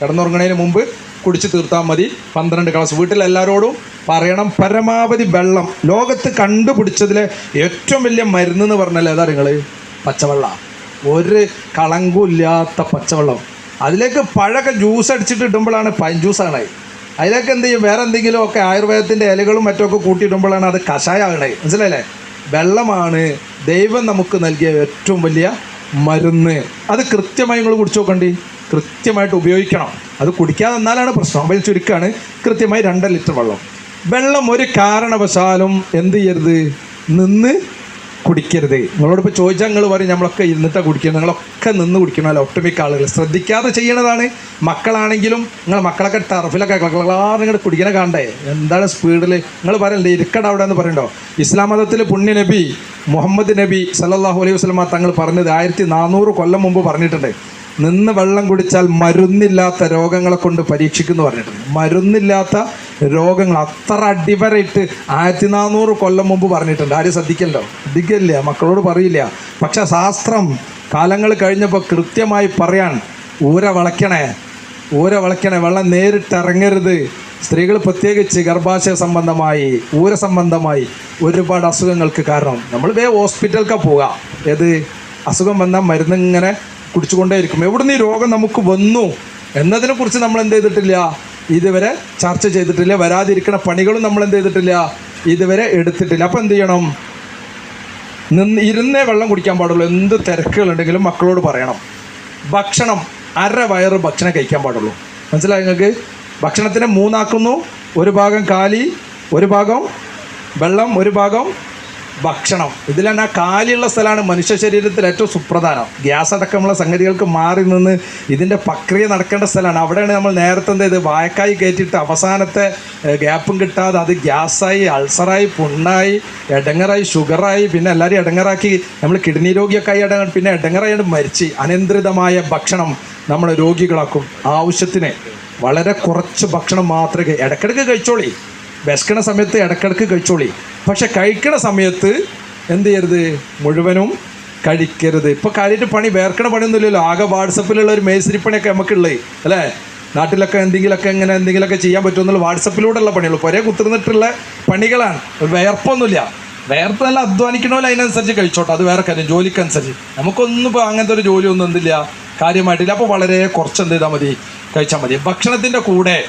കിടന്നുറങ്ങണതിന് മുമ്പ് കുടിച്ച് തീർത്താൽ മതി. പന്ത്രണ്ട് ഗ്ലാസ് വീട്ടിലെല്ലാവരോടും പറയണം പരമാവധി വെള്ളം. ലോകത്ത് കണ്ടുപിടിച്ചതിലെ ഏറ്റവും വലിയ മരുന്ന് എന്ന് പറഞ്ഞാൽ ഏതാ നിങ്ങൾ പച്ചവെള്ളം. ഒരു കളങ്കും ഇല്ലാത്ത പച്ചവെള്ളം. അതിലേക്ക് പഴമൊക്കെ ജ്യൂസ് അടിച്ചിട്ട് ഇടുമ്പോഴാണ് പൈൻ ജ്യൂസാണ് അതിലേക്ക് എന്ത് ചെയ്യും? വേറെ എന്തെങ്കിലും ഒക്കെ ആയുർവേദത്തിന്റെ ഇലകളും മറ്റുമൊക്കെ കൂട്ടിയിടുമ്പോഴാണ് അത് കഷായമാകണേ മനസ്സിലല്ലേ വെള്ളമാണ് ദൈവം നമുക്ക് നൽകിയ ഏറ്റവും വലിയ മരുന്ന്. അത് കൃത്യമായി നിങ്ങൾ കുടിച്ചു നോക്കണ്ടി. കൃത്യമായിട്ട് ഉപയോഗിക്കണം. അത് കുടിക്കാതെ എന്നാലാണ് പ്രശ്നം. അപ്പോൾ ചുരുക്കാണ്. കൃത്യമായി രണ്ട് ലിറ്റർ വെള്ളം. വെള്ളം ഒരു കാരണവശാലും എന്ത് ചെയ്യരുത്? നിന്ന് കുടിക്കരുത്. നിങ്ങളോട് ഇപ്പോൾ ചോദിച്ചാൽ നിങ്ങൾ പറയും നമ്മളൊക്കെ ഇരുന്നിട്ടാണ് കുടിക്കുന്നത് നിങ്ങളൊക്കെ നിന്ന് കുടിക്കണം കുടിക്കണമല്ലോ ഒട്ടുമിക്ക ആളുകൾ ശ്രദ്ധിക്കാതെ ചെയ്യണതാണ്. മക്കളാണെങ്കിലും നിങ്ങൾ മക്കളൊക്കെ ടർഫിലൊക്കെ ഇങ്ങോട്ട് കുടിക്കണ കാണണ്ടേ എന്താണ് സ്പീഡിൽ നിങ്ങൾ പറയണ്ടേ ഇരിക്കട അവിടെ? എന്ന് പറയണ്ടോ? ഇസ്ലാം മതത്തിൽ പുണ്യ നബി മുഹമ്മദ് നബി സല്ലല്ലാഹു അലൈഹി വസ്ലമ തങ്ങൾ പറഞ്ഞത് ആയിരത്തി നാനൂറ് കൊല്ലം മുമ്പ് പറഞ്ഞിട്ടുണ്ട്. നിന്ന് വെള്ളം കുടിച്ചാൽ മരുന്നില്ലാത്ത രോഗങ്ങളെ കൊണ്ട് പരീക്ഷിക്കുന്നു പറഞ്ഞിട്ടുണ്ട്. മരുന്നില്ലാത്ത രോഗങ്ങൾ അത്ര അടിവരയിട്ട് ആയിരത്തി നാനൂറ് കൊല്ലം മുമ്പ് പറഞ്ഞിട്ടുണ്ട്. ആരും ശ്രദ്ധിക്കല്ലോ? ശ്രദ്ധിക്കില്ല. മക്കളോട് പറയില്ല. പക്ഷെ ശാസ്ത്രം കാലങ്ങൾ കഴിഞ്ഞപ്പോൾ കൃത്യമായി പറയാൻ ഊര വളയ്ക്കണേ ഊര വളയ്ക്കണേ വെള്ളം നേരിട്ടിറങ്ങരുത് സ്ത്രീകൾ പ്രത്യേകിച്ച് ഗർഭാശയ സംബന്ധമായി ഊര സംബന്ധമായി ഒരുപാട് അസുഖങ്ങൾക്ക് കാരണം. നമ്മൾ വേ ഹോസ്പിറ്റലിലേക്ക് പോവുക. ഏത്? അസുഖം വന്നാൽ മരുന്ന് ഇങ്ങനെ കുടിച്ചുകൊണ്ടേയിരിക്കും. എവിടുന്ന് ഈ രോഗം നമുക്ക് വന്നു എന്നതിനെക്കുറിച്ച് നമ്മൾ എന്ത് ചെയ്തിട്ടില്ല? ഇതുവരെ ചർച്ച ചെയ്തിട്ടില്ല. വരാതിരിക്കുന്ന പണികളും നമ്മൾ എന്ത് ചെയ്തിട്ടില്ല? ഇതുവരെ എടുത്തിട്ടില്ല. അപ്പം എന്ത് ചെയ്യണം? നിന്ന് ഇരുന്നേ വെള്ളം കുടിക്കാൻ പാടുള്ളൂ. എന്ത് തിരക്കുകളുണ്ടെങ്കിലും മക്കളോട് പറയണം. ഭക്ഷണം അര വയറ് ഭക്ഷണം കഴിക്കാൻ പാടുള്ളൂ. മനസ്സിലായി നിങ്ങൾക്ക്? ഭക്ഷണത്തിനെ മൂന്നാക്കുന്നു. ഒരു ഭാഗം കാലി ഒരു ഭാഗം വെള്ളം ഒരു ഭാഗം ഭക്ഷണം. തന്നെ ആ കാലിയുള്ള സ്ഥലമാണ് മനുഷ്യ ശരീരത്തിൽ ഏറ്റവും സുപ്രധാനം. ഗ്യാസ് അടക്കമുള്ള സംഗതികൾക്ക് മാറി നിന്ന് ഇതിന്റെ പ്രക്രിയ നടക്കേണ്ട സ്ഥലമാണ്. അവിടെയാണ് നമ്മൾ നേരത്തെ ചെയ്ത് വായക്കായി കയറ്റിയിട്ട് അവസാനത്തെ ഗ്യാപ്പും കിട്ടാതെ അത് ഗ്യാസായി അൾസറായി പുണ്ണായി എടങ്ങറായി ഷുഗറായി പിന്നെ എല്ലാവരും എടങ്ങറാക്കി നമ്മൾ കിഡ്നി രോഗിയൊക്കെ ആയി എടങ്ങ പിന്നെ എടങ്ങറായിട്ട് മരിച്ച് അനിയന്ത്രിതമായ ഭക്ഷണം നമ്മൾ രോഗികളാക്കും. ആവശ്യത്തിന് വളരെ കുറച്ച് ഭക്ഷണം മാത്രമേ ഇടയ്ക്കിടയ്ക്ക് കഴിച്ചോളി. വിശക്കണ സമയത്ത് ഇടക്കിടക്ക് കഴിച്ചോളി. പക്ഷെ കഴിക്കണ സമയത്ത് എന്ത് ചെയ്യരുത്? മുഴുവനും കഴിക്കരുത്. ഇപ്പോൾ കാര്യമായിട്ട് പണി വേർക്കണ പണിയൊന്നുമില്ലല്ലോ. ആകെ വാട്സപ്പിലുള്ള ഒരു മേസ്തിരി പണിയൊക്കെ നമുക്കുള്ളേ അല്ലേ? നാട്ടിലൊക്കെ എന്തെങ്കിലുമൊക്കെ ഇങ്ങനെ എന്തെങ്കിലുമൊക്കെ ചെയ്യാൻ പറ്റുമെന്നുള്ള വാട്സപ്പിലൂടെയുള്ള പണിയുള്ളൂ. ഒരേ കുത്തിർന്നിട്ടുള്ള പണികളാണ്. വേർപ്പൊന്നുമില്ല. വേർത്ത് നല്ല അധ്വാനിക്കണമല്ലോ അതിനനുസരിച്ച് കഴിച്ചോട്ടെ. അത് വേറെ കാര്യം. ജോലിക്കനുസരിച്ച്. നമുക്കൊന്നും ഇപ്പോൾ അങ്ങനത്തെ ഒരു ജോലിയൊന്നും എന്തില്ല. കാര്യമായിട്ടില്ല. അപ്പോൾ വളരെ കുറച്ച് എന്ത് ചെയ്താൽ മതി? കഴിച്ചാൽ മതി. ഭക്ഷണത്തിന്റെ കൂടെ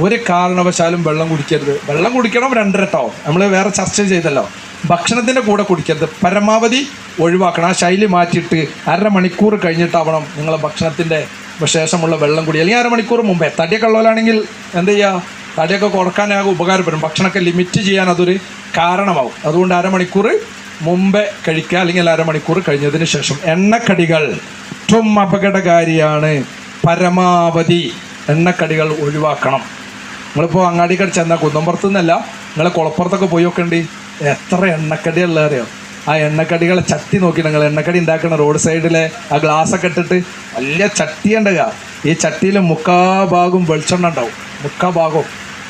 ഒരു കാരണവശാലും വെള്ളം കുടിക്കരുത്. വെള്ളം കുടിക്കണം രണ്ടരട്ടോ. നമ്മൾ വേറെ ചർച്ച ചെയ്തല്ലോ. ഭക്ഷണത്തിന്റെ കൂടെ കുടിക്കരുത്. പരമാവധി ഒഴിവാക്കണം. ആ ശൈലി മാറ്റിയിട്ട് അരമണിക്കൂർ കഴിഞ്ഞിട്ടാവണം നിങ്ങൾ ഭക്ഷണത്തിന്റെ ശേഷമുള്ള വെള്ളം കുടി. അല്ലെങ്കിൽ അരമണിക്കൂർ മുമ്പേ. തടിയൊക്കെ ഉള്ളവരാണെങ്കിൽ എന്ത് ചെയ്യുക തടിയൊക്കെ കുറക്കാനാകും ഉപകാരപ്പെടും. ഭക്ഷണമൊക്കെ ലിമിറ്റ് ചെയ്യാൻ അതൊരു കാരണമാവും. അതുകൊണ്ട് അരമണിക്കൂർ മുമ്പേ കഴിക്കുക. അല്ലെങ്കിൽ അരമണിക്കൂർ കഴിഞ്ഞതിന് ശേഷം. എണ്ണക്കടികൾ ഏറ്റവും അപകടകാരിയാണ്. പരമാവധി എണ്ണക്കടികൾ ഒഴിവാക്കണം. നിങ്ങളിപ്പോൾ അങ്ങാടിക്കടി ചെന്നാൽ കുന്നമ്പുറത്ത് നിന്നല്ല നിങ്ങൾ കുളപ്പുറത്തൊക്കെ പോയി നോക്കണ്ടി എത്ര എണ്ണക്കടി ഉള്ളവരെയോ ആ എണ്ണക്കടികളെ ചട്ടി നോക്കി നിങ്ങൾ എണ്ണക്കടി ഉണ്ടാക്കുന്ന റോഡ് സൈഡിലെ ആ ഗ്ലാസ്സൊക്കെ ഇട്ടിട്ട് വലിയ ചട്ടി ഉണ്ടാകുക ഈ ചട്ടിയിൽ മുക്കാ ഭാഗവും വെളിച്ചെണ്ണ ഉണ്ടാവും മുക്കാ ഭാഗവും.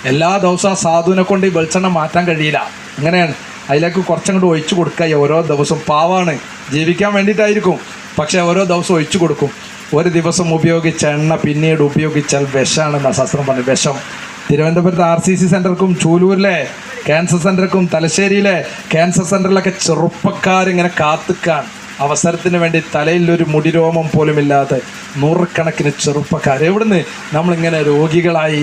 എല്ലാ ദിവസവും ആ സാധുവിനെ കൊണ്ട് ഈ വെളിച്ചെണ്ണ മാറ്റാൻ കഴിയില്ല. അങ്ങനെയാണ്. അതിലേക്ക് കുറച്ചങ്ങോട്ട് ഒഴിച്ചു കൊടുക്കുക ഓരോ ദിവസവും പാവാണ്. ജീവിക്കാൻ വേണ്ടിയിട്ടായിരിക്കും. പക്ഷേ ഓരോ ദിവസവും ഒഴിച്ചു കൊടുക്കും. ഒരു ദിവസം ഉപയോഗിച്ച എണ്ണ പിന്നീട് ഉപയോഗിച്ചാൽ വിഷമാണെന്നാണ് ശാസ്ത്രം പറഞ്ഞു വിഷം. തിരുവനന്തപുരത്ത് ആർ സി സി സെന്റർക്കും ചൂലൂരിലെ ക്യാൻസർ സെന്റർക്കും തലശ്ശേരിയിലെ ക്യാൻസർ സെന്ററിലൊക്കെ ചെറുപ്പക്കാരിങ്ങനെ കാത്തുക്കാൻ അവസരത്തിന് വേണ്ടി തലയിൽ ഒരു മുടിരോമം പോലും ഇല്ലാതെ നൂറുകണക്കിന് ചെറുപ്പക്കാർ എവിടുന്ന് നമ്മളിങ്ങനെ രോഗികളായി?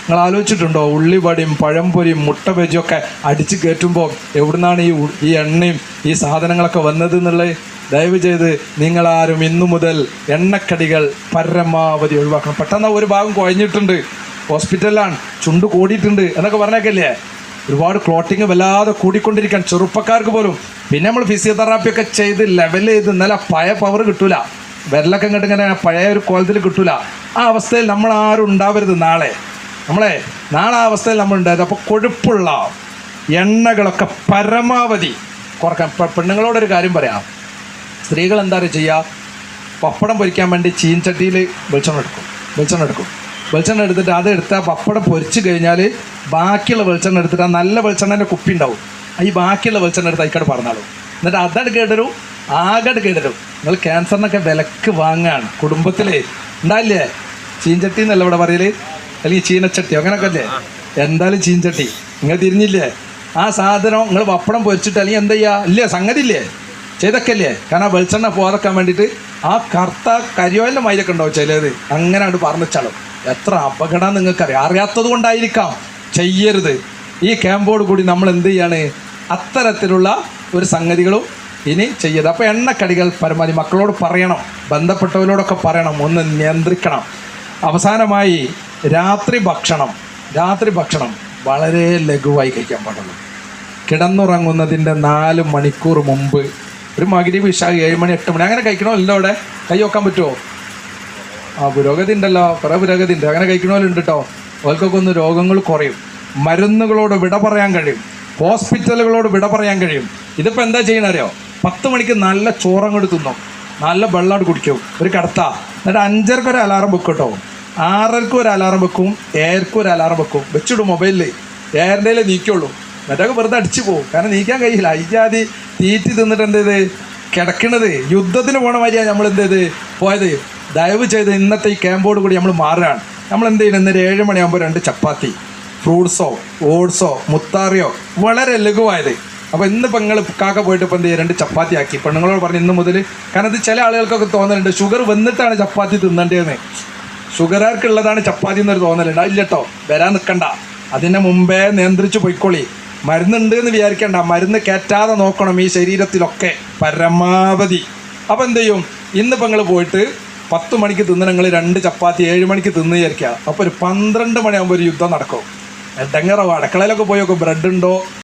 നിങ്ങൾ ആലോചിച്ചിട്ടുണ്ടോ? ഉള്ളിവടിയും പഴംപൊരിയും മുട്ട ഒക്കെ അടിച്ച് കയറ്റുമ്പോൾ എവിടുന്നാണ് ഈ ഈ എണ്ണയും ഈ സാധനങ്ങളൊക്കെ വന്നത് എന്നുള്ളത് ദയവ് ചെയ്ത് നിങ്ങളാരും ഇന്നു മുതൽ എണ്ണക്കടികൾ പരമാവധി ഒഴിവാക്കണം. പെട്ടെന്ന് ഒരു ഭാഗം കുഴഞ്ഞിട്ടുണ്ട്. ഹോസ്പിറ്റലിലാണ്. ചുണ്ട് കൂടിയിട്ടുണ്ട് എന്നൊക്കെ പറഞ്ഞേക്കല്ലേ? ഒരുപാട് ക്ലോട്ടിങ് വല്ലാതെ കൂടിക്കൊണ്ടിരിക്കാൻ ചെറുപ്പക്കാർക്ക് പോലും. പിന്നെ നമ്മൾ ഫിസിയോതെറാപ്പി ഒക്കെ ചെയ്ത് ലെവൽ ചെയ്ത് ഇന്നലെ പഴയ പവർ കിട്ടൂല. വിരലൊക്കെ ഇങ്ങോട്ട് ഇങ്ങനെ പഴയ ഒരു കോലത്തിൽ കിട്ടൂല. ആ അവസ്ഥയിൽ നമ്മൾ ആരും ഉണ്ടാവരുത് നാളെ. നമ്മളെ നാളെ ആ അവസ്ഥയിൽ നമ്മൾ ഉണ്ടായത് അപ്പോൾ കൊഴുപ്പുള്ള എണ്ണകളൊക്കെ പരമാവധി കുറയ്ക്കാൻ. പെണ്ണുങ്ങളോടൊരു കാര്യം പറയാം. സ്ത്രീകൾ എന്താ പറയുക ചെയ്യുക? പപ്പടം പൊരിക്കാൻ വേണ്ടി ചീൻചട്ടിയിൽ വെളിച്ചെണ്ണ എടുക്കും. വെളിച്ചെണ്ണ എടുക്കും. വെളിച്ചെണ്ണ എടുത്തിട്ട് അത് എടുത്താൽ പപ്പടം പൊരിച്ച് കഴിഞ്ഞാൽ ബാക്കിയുള്ള വെളിച്ചെണ്ണ എടുത്തിട്ട് ആ നല്ല വെളിച്ചെണ്ണന്റെ കുപ്പി ഉണ്ടാവും. ഈ ബാക്കിയുള്ള വെളിച്ചെണ്ണ എടുത്ത് അതിക്കടെ പറഞ്ഞാലും എന്നിട്ട് അതട് കേട്ടരും ആകട് കേട്ടരും നിങ്ങൾ ക്യാൻസറിനൊക്കെ വിലക്ക് വാങ്ങുകയാണ് കുടുംബത്തിലേ. ഉണ്ടായില്ലേ? ചീഞ്ചട്ടി എന്നല്ല ഇവിടെ പറയൽ? അല്ലെങ്കിൽ ചീനച്ചട്ടി അങ്ങനെയൊക്കെ അല്ലേ? എന്തായാലും ചീഞ്ചട്ടി നിങ്ങൾ തിരിഞ്ഞില്ലേ? ആ സാധനം നിങ്ങൾ പപ്പടം പൊരിച്ചിട്ട് അല്ലെങ്കിൽ എന്താ ചെയ്യുക? ഇല്ലേ? സംഗതി ഇല്ലേ? ചെയ്തൊക്കെയല്ലേ? കാരണം ആ വെളിച്ചെണ്ണ പോകാതെക്കാൻ വേണ്ടിയിട്ട് ആ കറുത്ത കരിയോലിന്റെ മയിലൊക്കെ ഉണ്ടാവും ചിലത്. അങ്ങനെ അങ്ങോട്ട് പറഞ്ഞിച്ചാളും എത്ര അപകടം നിങ്ങൾക്കറിയാം. അറിയാത്തത് കൊണ്ടായിരിക്കാം. ചെയ്യരുത്. ഈ ക്യാമ്പോട് കൂടി നമ്മൾ എന്ത് ചെയ്യാണ്? അത്തരത്തിലുള്ള ഒരു സംഗതികളും ഇനി ചെയ്യരുത്. അപ്പോൾ എണ്ണക്കടികൾ പരമാവധി മക്കളോട് പറയണം. ബന്ധപ്പെട്ടവരോടൊക്കെ പറയണം. ഒന്ന് നിയന്ത്രിക്കണം. അവസാനമായി രാത്രി ഭക്ഷണം. രാത്രി ഭക്ഷണം വളരെ ലഘുവായി കഴിക്കാൻ പാടുള്ളൂ. കിടന്നുറങ്ങുന്നതിന്റെ നാല് മണിക്കൂർ മുമ്പ് ഒരു മകിരി വിഷ ഏഴ് മണി എട്ട് മണി അങ്ങനെ കഴിക്കണമല്ലോ അവിടെ? കൈ വെക്കാൻ പറ്റുമോ? ആ പുരോഗതി ഉണ്ടല്ലോ കുറേ പുരോഗതി ഉണ്ട്. അങ്ങനെ കഴിക്കണമല്ലോ കേട്ടോ അവർക്കൊക്കെ ഒന്ന് രോഗങ്ങൾ കുറയും. മരുന്നുകളോട് വിട പറയാൻ കഴിയും. ഹോസ്പിറ്റലുകളോട് വിട പറയാൻ കഴിയും. ഇതിപ്പോൾ എന്താ ചെയ്യണ അറിയോ? പത്ത് മണിക്ക് നല്ല ചോറങ്ങോട്ട് തിന്നും. നല്ല വെള്ളമോട് കുടിക്കും. ഒരു കടത്ത. എന്നിട്ട് അഞ്ചരക്ക് ഒരു അലാറം വെക്കും കേട്ടോ ആറർക്കും ഒരു അലാറം വെക്കും ഏർക്കും ഒരു അലാറം വെക്കും. വെച്ചിടും മൊബൈലിൽ ഏറിന്റെ നീക്കുള്ളൂ. മറ്റൊക്കെ വെറുതെ അടിച്ചു പോകും കാരണം നീക്കാൻ കഴിയില്ല. അയ്യാതി തീറ്റി തിന്നിട്ട് എന്ത് ചെയ്ത്? കിടക്കണത്. യുദ്ധത്തിന് പോണ മാതിരിയാണ് നമ്മൾ എന്ത് ചെയ്ത്? പോയത്. ദയവ് ചെയ്ത് ഇന്നത്തെ ഈ ക്യാമ്പോട് കൂടി നമ്മൾ മാറുകയാണ്. നമ്മൾ എന്ത് ചെയ്യണം ഇന്നൊരു ഏഴ് മണിയാകുമ്പോൾ രണ്ട് ചപ്പാത്തി. ഫ്രൂട്ട്സോ ഓട്സോ മുത്താറിയോ. വളരെ ലഘുവായത്. അപ്പോൾ ഇന്നിപ്പോൾ നിങ്ങൾ കാക്ക പോയിട്ട് ഇപ്പോൾ എന്ത് ചെയ്യുക രണ്ട് ചപ്പാത്തി ആക്കി. പെണ്ണുങ്ങളോട് പറഞ്ഞ് ഇന്ന് മുതൽ കാരണം ഇത് ചില ആളുകൾക്കൊക്കെ തോന്നലുണ്ട്. ഷുഗർ വന്നിട്ടാണ് ചപ്പാത്തി തിന്നേണ്ടതെന്ന്. ഷുഗറുകാർക്കുള്ളതാണ് ചപ്പാത്തി എന്നൊരു തോന്നലുണ്ട്. ഇല്ലട്ടോ വരാൻ നിൽക്കണ്ട. അതിനെ മുമ്പേ നിയന്ത്രിച്ച് പൊയ്ക്കോളി. മരുന്നുണ്ട് എന്ന് വിചാരിക്കേണ്ട. മരുന്ന് കയറ്റാതെ നോക്കണം ഈ ശരീരത്തിലൊക്കെ പരമാവധി. അപ്പോൾ എന്ത് ചെയ്യും? ഇന്നിപ്പോൾ നിങ്ങൾ പോയിട്ട് പത്ത് മണിക്ക് തിന്ന് നിങ്ങൾ രണ്ട് ചപ്പാത്തി ഏഴ് മണിക്ക് തിന്ന് വിചാരിക്കുക. അപ്പോൾ ഒരു പന്ത്രണ്ട് മണിയാകുമ്പോൾ ഒരു യുദ്ധം നടക്കും. എടങ്ങറോ അടുക്കളയിലൊക്കെ പോയൊക്കെ ബ്രെഡ് ഉണ്ടോ?